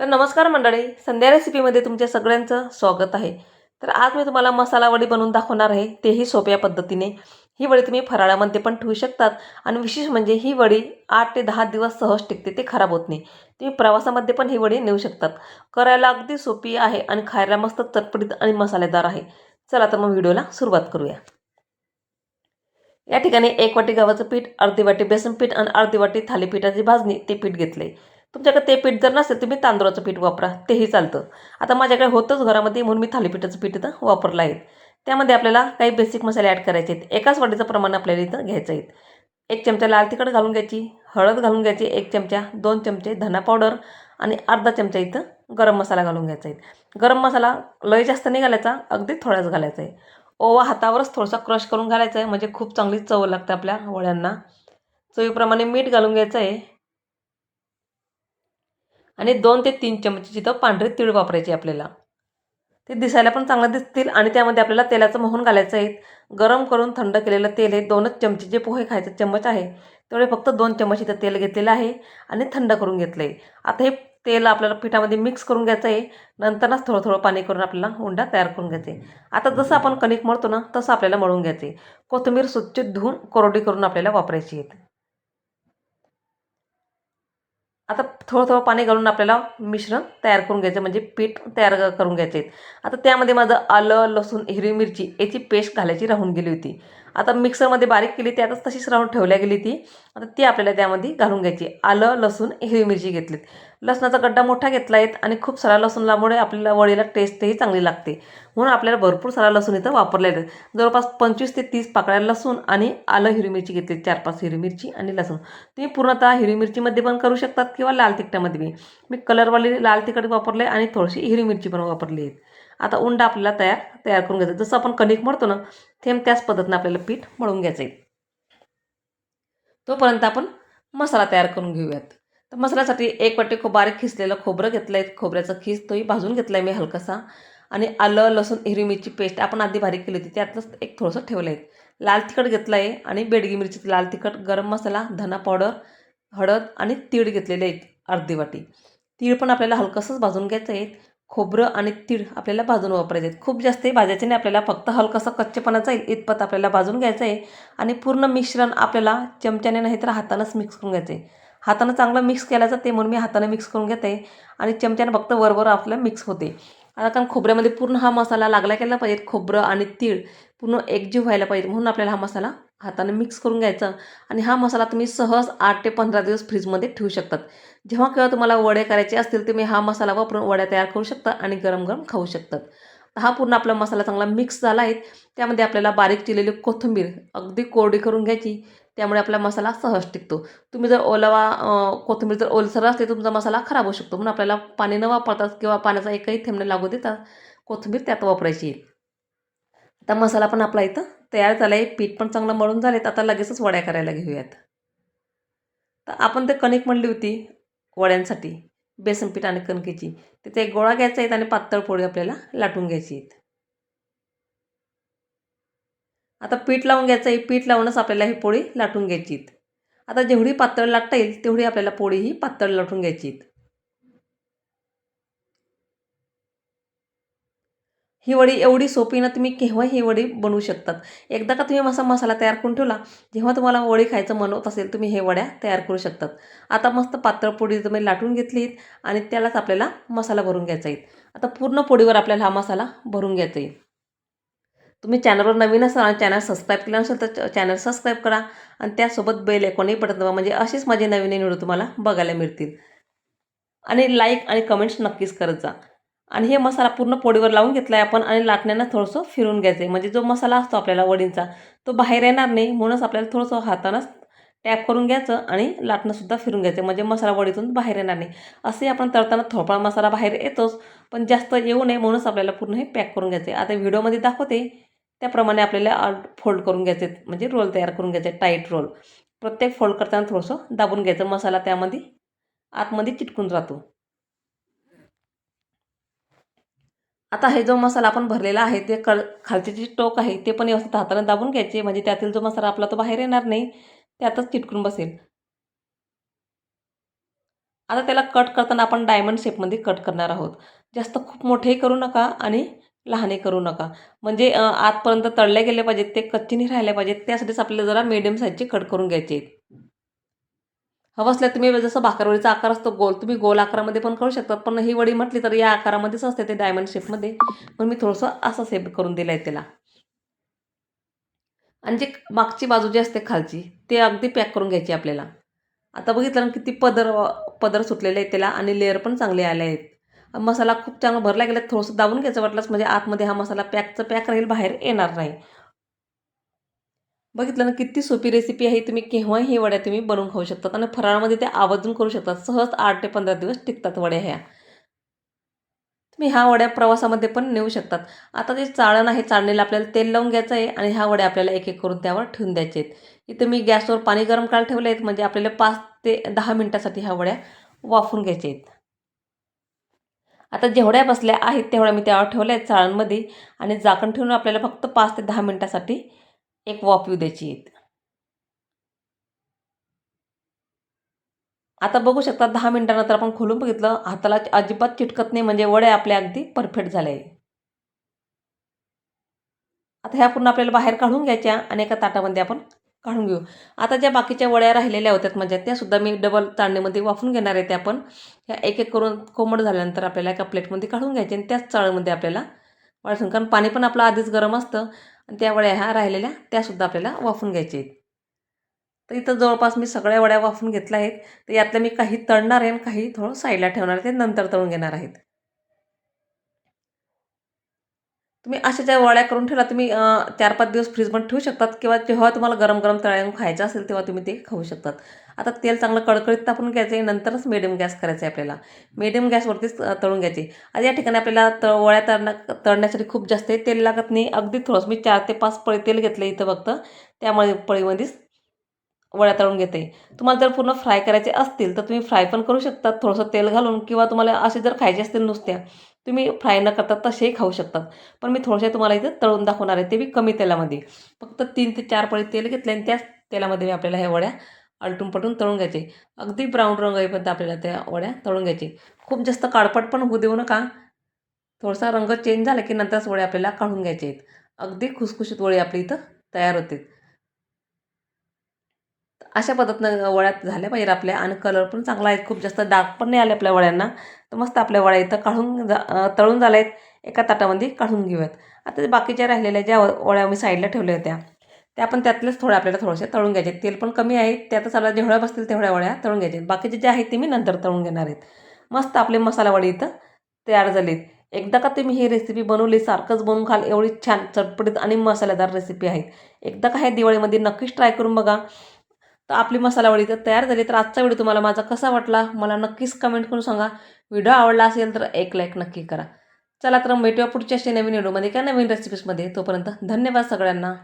तर नमस्कार मंडळी संध्या रेसिपीमध्ये तुमच्या सगळ्यांचं स्वागत आहे. तर आज मी तुम्हाला मसाला वडी बनवून दाखवणार आहे तेही सोप्या पद्धतीने. ही वडी तुम्ही फराळामध्ये पण ठेवू शकतात आणि विशेष म्हणजे ही वडी आठ ते दहा दिवस सहज टिकते ते खराब होत नाही. तुम्ही प्रवासामध्ये पण ही वडी नेऊ शकतात. करायला अगदी सोपी आहे आणि खायला मस्त चटपटीत आणि मसालेदार आहे. चला तर मग व्हिडिओला सुरुवात करूया. या ठिकाणी एक वाटी गव्हाचं पीठ अर्धी वाटी बेसन पीठ आणि अर्धी वाटी थालीपीठाची भाजणी ते पीठ घेतले तुमच्याकडे ते पीठ जर नसेल तुम्ही तांदूळाचं पीठ वापरा. तेही चालतं. आता माझ्याकडे होतंच घरामध्ये म्हणून मी थालीपीठाचं पीठ इथं वापरलं आहे. त्यामध्ये आपल्याला काही बेसिक मसाले ॲड करायचे आहेत. एकाच वाटीचं प्रमाण आपल्याला इथं घ्यायचं आहे. एक चमचा लाल तिखट घालून घ्यायची हळद घालून घ्यायची एक चमचा दोन चमचे धना पावडर आणि अर्धा चमचा इथं गरम मसाला घालून घ्यायचा आहे. गरम मसाला लय जास्त नाही घालायचा अगदी थोडाच घालायचा आहे. ओवा हातावरच थोडासा क्रश करून घालायचा आहे. म्हणजे खूप चांगली चव लागते आपल्या वळ्यांना चवीप्रमाणे मीठ घालून घ्यायचं आहे. आणि दोन ते तीन चमचे जिथं पांढरे तीळ वापरायचे आपल्याला. ते दिसायला पण चांगलं दिसतील आणि त्यामध्ये आपल्याला तेलाचं मोहन घालायचं आहे. गरम करून थंड केलेलं तेल आहे दोनच चमचे जे पोहे खायचं चम्मच आहे तेवढे फक्त दोन चम्मच इथं तेल घेतलेलं आहे आणि थंड करून घेतलं आहे आता हे तेल आपल्याला पिठामध्ये मिक्स करून घ्यायचं आहे. नंतरच थोडं थोडं पाणी करून आपल्याला उंडा तयार करून घ्यायचे. आता जसं आपण कणिक मळतो ना तसं आपल्याला मळून घ्यायचे. कोथिंबीर स्वच्छ धुवून कोरडी करून आपल्याला वापरायची आहेत. आता थोडं थोडं पाणी घालून आपल्याला मिश्रण तयार करून घ्यायचं म्हणजे पीठ तयार करून घ्यायचे आता त्यामध्ये माझं आलं लसूण हिरवी मिरची याची पेस्ट घालायची राहून गेली होती. आता मिक्सरमध्ये बारीक केली ती आता तशीच राहून ठेवल्या गेली ती. आता ती आपल्याला त्यामध्ये घालून घ्यायची. आलं लसूण हिरवी मिरची घेतलीत. लसणाचा गड्डा मोठा घेतला आहेत आणि खूप सारा लसूणलामुळे आपल्याला वडीला टेस्टही चांगली लागते. म्हणून आपल्याला भरपूर सारा लसूण इथं वापरला येतं जवळपास पंचवीस ते तीस पाकळ्या लसूण आणि आलं हिरवी मिरची घेतली चार पाच हिरवी मिरची आणि लसूण. तुम्ही पूर्णतः हिरवी मिरचीमध्ये पण करू शकतात किंवा लाल तिखटामध्ये बी. मी कलरवाली लाल तिखट वापरले आणि थोडीशी हिरवी मिरची पण वापरली आहेत. आता उंडा आपल्याला तयार तयार करून घ्यायचं. जसं आपण कणिक मळतो ना थेम त्याच पद्धतीनं आपल्याला पीठ मळून घ्यायचं आहे. तोपर्यंत आपण मसाला तयार करून घेऊयात. तर मसाल्यासाठी एक वाटी खूप बारीक खिसलेलं खोबरं घेतलं आहे खोबऱ्याचा खीस तोही भाजून घेतला आहे मी हलकासा. आणि आलं लसूण हिरवी मिरची पेस्ट आपण आधी बारीक केली होती. त्यातलंच एक थोडंसं ठेवलं आहे लाल तिखट घेतलं आहे आणि बेडगी मिरची लाल तिखट गरम मसाला धना पावडर हळद आणि तीळ घेतलेले आहेत अर्धी वाटी. तीळ पण आपल्याला हलकंसंच भाजून घ्यायचं आहे. खोबरं आणि तीळ आपल्याला भाजून वापरायचे आहेत. खूप जास्त भाजायचे नाही. आपल्याला फक्त हलकंसं कच्चेपणा जाईल इतपत आपल्याला भाजून घ्यायचं आहे. आणि पूर्ण मिश्रण आपल्याला चमच्याने नाही तर हातानंच मिक्स करून घ्यायचं आहे. हातानं चांगलं मिक्स केलं जाते म्हणून मी हातानं मिक्स करून घेते. आणि चमच्याने फक्त वरवर आपलं मिक्स होते. आता कारण खोबऱ्यामध्ये पूर्ण हा मसाला लागला गेला पाहिजे. खोबरं आणि तीळ पूर्ण एकजीव व्हायला पाहिजे. म्हणून आपल्याला हा मसाला हाताने मिक्स करून घ्यायचं. आणि हा मसाला तुम्ही सहज आठ ते पंधरा दिवस फ्रीजमध्ये ठेवू शकतात. जेव्हा केव्हा तुम्हाला वडे करायचे असतील तुम्ही हा मसाला वापरून वड्या तयार करू शकता आणि गरम गरम खाऊ शकतात. हा पूर्ण आपला मसाला चांगला मिक्स झाला आहे. त्यामध्ये आपल्याला बारीक चिरलेली कोथिंबीर अगदी कोरडी करून घ्यायची. त्यामुळे आपला मसाला सहज टिकतो. तुम्ही जर ओलावा कोथिंबीर जर ओलसर असते तुमचा मसाला खराब होऊ शकतो. म्हणून आपल्याला पाणी न वापरतात किंवा पाण्याचा एकही थेंब लागू देतात कोथिंबीर त्यात वापरायची आता मसाला पण आपला इथं तयार झालं आहे पीठ पण चांगलं मळून झालेत आता लगेचच वड्या करायला घेऊयात. तर आपण ते कणिक म्हणली होती वड्यांसाठी बेसन पीठ आणि कणकेची. तिथे एक गोळा घ्यायचा आहेत आणि पातळ पोळी आपल्याला लाटून घ्यायची आहेत. आता पीठ लावून घ्यायचं आहे पीठ लावूनच आपल्याला ही पोळी लाटून घ्यायची आता जेवढी पातळ लाटता येईल तेवढी आपल्याला पोळी ही पातळ लाटून घ्यायची ही वडी एवढी सोपी ना तुम्ही केव्हा ही वडी बनवू शकतात. एकदा का तुम्ही मसा मसाला तयार करून ठेवला जेव्हा तुम्हाला वडी खायचं मन होत असेल तुम्ही हे वड्या तयार करू शकतात. आता मस्त पातळ पोळी तुम्ही लाटून घेतलीत आणि त्यालाच आपल्याला मसाला भरून घ्यायचा आहे. आता पूर्ण पोळीवर आपल्याला हा मसाला भरून घ्यायचा आहे. तुम्ही चॅनलवर नवीन असाल आणि चॅनल सबस्क्राईब केलं नसेल तर चॅनल सबस्क्राईब करा आणि त्यासोबत बेल एकोणही पटत दाबा म्हणजे अशीच माझे नवीन व्हिडिओ तुम्हाला बघायला मिळतील. आणि लाईक आणि कमेंट्स नक्कीच करत जा. आणि हे मसाला पूर्ण पोळीवर लावून घेतला आहे आपण आणि लाटण्यानं थोडंसं फिरून घ्यायचं आहे म्हणजे जो मसाला असतो आपल्याला वडींचा तो बाहेर येणार नाही. म्हणूनच आपल्याला थोडंसं हातानंच टॅप करून घ्यायचं आणि लाटणंसुद्धा फिरून घ्यायचं म्हणजे मसाला वडीतून बाहेर येणार नाही. असे आपण तळताना थोडा मसाला बाहेर येतोच पण जास्त येऊ नये म्हणूनच आपल्याला पूर्ण हे पॅक करून घ्यायचे आता व्हिडिओमध्ये दाखवते त्याप्रमाणे आपल्याला फोल्ड करून घ्यायचे म्हणजे रोल तयार करून घ्यायचे टाईट रोल. प्रत्येक फोल्ड करताना थोडंसं दाबून घ्यायचं. मसाला त्यामध्ये आतमध्ये चिटकून राहतो. आता हे जो मसाला आपण भरलेला आहे ते कळ खालचे जे टोक आहे ते पण व्यवस्थित हाताने दाबून घ्यायचे. म्हणजे त्यातील जो मसाला आपला तो बाहेर येणार नाही त्यातच चिटकून बसेल. आता त्याला कट करताना आपण डायमंड शेपमध्ये कट करणार आहोत. जास्त खूप मोठेही करू नका आणि लहानही करू नका. म्हणजे आतपर्यंत तळले गेले पाहिजेत ते कच्चेने राहिले पाहिजेत त्यासाठीच आपल्याला जरा मिडियम साईजचे कट करून घ्यायचे आहेत हवं असल्या तुम्ही जसं भाकरवडीचा आकार असतो गोल तुम्ही गोल आकारामध्ये पण करू शकतात पण ही वडी म्हटली तर या आकारामध्येच असते ते डायमंड शेपमध्ये पण मी थोडंसं असं सेप करून दिलं आहे त्याला. आणि जे मागची बाजू जी असते खालची ते अगदी पॅक करून घ्यायची आपल्याला. आता बघितलं ना किती पदर पदर सुटलेले आहेत त्याला आणि लेअर पण चांगले आले आहेत. मसाला खूप चांगला भरला गेला थोडंसं दाबून घ्यायचं वाटलंच म्हणजे आतमध्ये हा मसाला पॅकचं पॅक राहील बाहेर येणार नाही. बघितलं ना किती सोपी रेसिपी आहे तुम्ही केव्हाही हे वड्या तुम्ही बनवून खाऊ शकतात आणि फराळामध्ये ते आवर्जून करू शकतात. सहज आठ ते पंधरा दिवस टिकतात वड्या ह्या. तुम्ही ह्या वड्या प्रवासामध्ये पण नेऊ शकतात. आता जे चाळण आहे चाळणीला आपल्याला तेल लावून घ्यायचं आहे आणि ह्या वड्या आपल्याला एक एक करून त्यावर ठेवून द्यायचे आहेत. इथं मी गॅसवर पाणी गरम करायला ठेवले आहेत म्हणजे आपल्याला पाच ते दहा मिनटासाठी ह्या वड्या वाफून घ्यायच्या आहेत. आता जेवढ्या बसल्या आहेत तेवढ्या मी त्यावर ठेवल्या आहेत चाळणमध्ये आणि झाकण ठेवून आपल्याला फक्त पाच ते दहा मिनटासाठी एक वाफ येऊ द्यायची आहेत. आता बघू शकता दहा मिनटानंतर आपण खोलून बघितलं हाताला अजिबात चिटकत नाही म्हणजे वडे आपल्या अगदी परफेक्ट झाले. आता ह्या पूर्ण आपल्याला बाहेर काढून घ्यायच्या आणि एका ताटामध्ये आपण काढून घेऊ. आता ज्या बाकीच्या वड्या राहिलेल्या होत्यात म्हणजे त्यासुद्धा मी डबल चाळणीमध्ये वाफून घेणार आहे त्या पण ह्या एक एक करून कोमट झाल्यानंतर आपल्याला एका प्लेटमध्ये काढून घ्यायचे आणि त्याच चाळमध्ये आपल्याला वाळसून कारण पाणी पण आपलं आधीच गरम असतं. आणि त्या वड्या ह्या राहिलेल्या त्यासुद्धा आपल्याला वाफून घ्यायच्या आहेत. तर इथं जवळपास मी सगळ्या वड्या वाफून घेतल्या आहेत. तर यातल्या मी काही तळणार आहे आणि काही थोडं साईडला ठेवणार आहे. ते नंतर तळून घेणार आहेत. तुम्ही अशा ज्या वड्या करून ठेवला तुम्ही चार पाच दिवस फ्रीजमध्ये ठेवू शकतात किंवा जेव्हा तुम्हाला गरम गरम तळून खायचं असेल तेव्हा तुम्ही ते खाऊ शकतात. आता तेल चांगलं कडकडीत तापून घ्यायचं आहे नंतरच मिडियम गॅस करायचं आहे आपल्याला. मिडियम गॅसवरतीच तळून घ्यायचे. आता या ठिकाणी आपल्याला त वळ्या तळण्या तळण्यासाठी खूप जास्त तेल लागत नाही. अगदी थोडंसं मी चार ते पाच पळी तेल घेतलं इथं फक्त. त्यामुळे पळीमध्येच वड्या तळून घेते. तुम्हाला जर पूर्ण फ्राय करायचे असतील तर तुम्ही फ्राय पण करू शकतात. थोडंसं तेल घालून किंवा तुम्हाला असे जर खायचे असतील नुसत्या तुम्ही फ्राय न करता तसेही खाऊ शकतात. पण मी थोडेसे तुम्हाला इथं तळून दाखवणार आहे. ते बी कमी तेलामध्ये. फक्त तीन ते चार पळी तेल घेतले आणि त्याच तेलामध्ये मी आपल्याला ह्या वड्या आलटून पटून तळून घ्यायचे. अगदी ब्राऊन रंग येईपर्यंत आपल्याला त्या वड्या तळून घ्यायचे. खूप जास्त काळपट पण होऊ देऊ नका. थोडासा रंग चेंज झाला की नंतरच वड्या आपल्याला काढून घ्यायचे आहेत. अगदी खुसखुशीत वळी आपली इथं तयार होते. अशा पद्धतीनं वड्यात झाल्या पाहिजे आपल्या आणि कलर पण चांगला आहे खूप जास्त डार्क पण नाही आले आपल्या वड्यांना. तर मस्त आपल्या वड्या इथं काढून जा तळून झाल्या आहेत एका ताटामध्ये काढून घेऊयात. आता बाकीच्या राहिलेल्या ज्या वड्या मी साईडला ठेवल्या होत्या त्या पण त्यातलेच थोड्या आपल्याला थोडेसे तळून घ्यायचे तेल पण कमी आहे. त्यातच आपल्याला जेवढ्या बसतील तेवढ्या वड्या तळून घ्यायचे बाकीचे जे आहेत ते मी नंतर तळून घेणार आहेत. मस्त आपले मसाला वडी इथं तयार झालीत. एकदा का तुम्ही ही रेसिपी बनवली सारखंच बनवून खाल. एवढी छान चटपटीत आणि मसालेदार रेसिपी आहेत. एकदा का ह्या दिवाळीमध्ये नक्कीच ट्राय करून बघा. तर आपली मसालावडी तर तयार झाली. तर आजचा व्हिडिओ तुम्हाला माझा कसा वाटला? मला नक्कीच कमेंट करून सांगा. व्हिडिओ आवडला असेल तर एक लाईक नक्की करा. चला तर भेटूया पुढच्या अशी नवीन व्हिडिओमध्ये किंवा नवीन रेसिपीजमध्ये तोपर्यंत धन्यवाद सगळ्यांना.